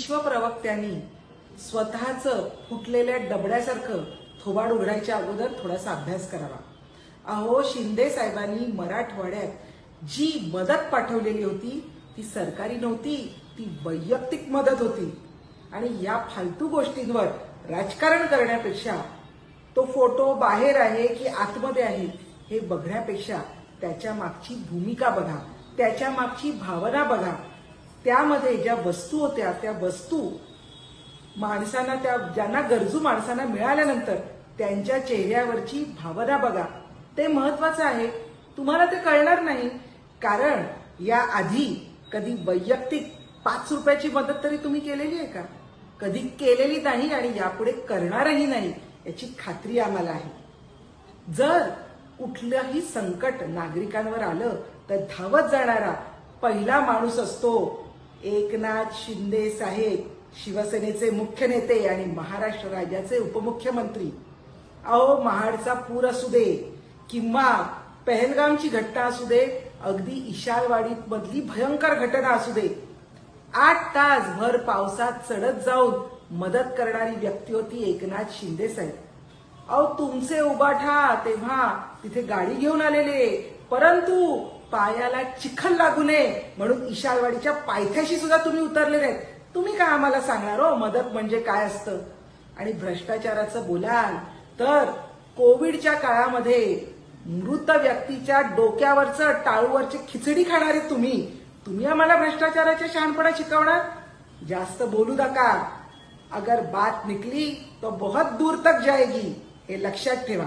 विश्वप्रवक्त्यांनी स्वतःचं फुटलेल्या डबड्यासारखं थोबाड उघडायच्या अगोदर थोडासा अभ्यास करावा. अहो शिंदे साहेबांनी मराठवाड्यात जी मदत पाठवलेली होती ती सरकारी नव्हती ती वैयक्तिक मदत होती. आणि या फालतू गोष्टींवर राजकारण करण्यापेक्षा तो फोटो बाहेर आहे की आतमध्ये आहे हे बघण्यापेक्षा त्याच्या मागची भूमिका बघा त्याच्या मागची भावना बघा. त्यामध्ये ज्या वस्तू होत्या त्या वस्तू माणसांना त्या ज्यांना गरजू माणसांना मिळाल्यानंतर त्यांच्या चेहऱ्यावरची भावना बघा. ते महत्वाचं आहे. तुम्हाला ते कळणार नाही. कारण या आधी कधी वैयक्तिक पाच रुपयाची मदत तरी तुम्ही केलेली आहे का? कधी केलेली नाही आणि यापुढे करणारही नाही याची खात्री आम्हाला आहे. जर कुठलंही संकट नागरिकांवर आलं तर धावत जाणारा पहिला माणूस असतो एकनाथ शिंदे साहेब शिवसेनेचे मुख्य नेते आणि महाराष्ट्र राज्याचे उपमुख्यमंत्री. अहो महाडचा पूर असू दे किंवा पहलगामची घटना असू दे अगदी इशाळवाडीत मधली भयंकर घटना असू दे. आठ तास भर पावसात चढत जाऊन मदत करणारी व्यक्ती होती एकनाथ शिंदे साहेब. अहो तुमचे उबाठा तेव्हा तिथे गाडी घेऊन आलेले. परंतु पायाला चिखल लागू नये म्हणून इशाळवाडीच्या पायथ्याशी सुद्धा तुम्ही उतरले नाहीत. तुम्ही काय आम्हाला सांगणार हो? मदत म्हणजे काय असतं? आणि भ्रष्टाचाराचं बोलाल तर कोविडच्या काळामध्ये मृत व्यक्तीच्या डोक्यावरचं टाळूवरची खिचडी खाणारे तुम्ही. तुम्ही आम्हाला भ्रष्टाचाराच्या शहाणपणा शिकवणार? जास्त बोलू नका. अगर बात निकली तो बहुत दूर तक जाएगी. हे लक्षात ठेवा.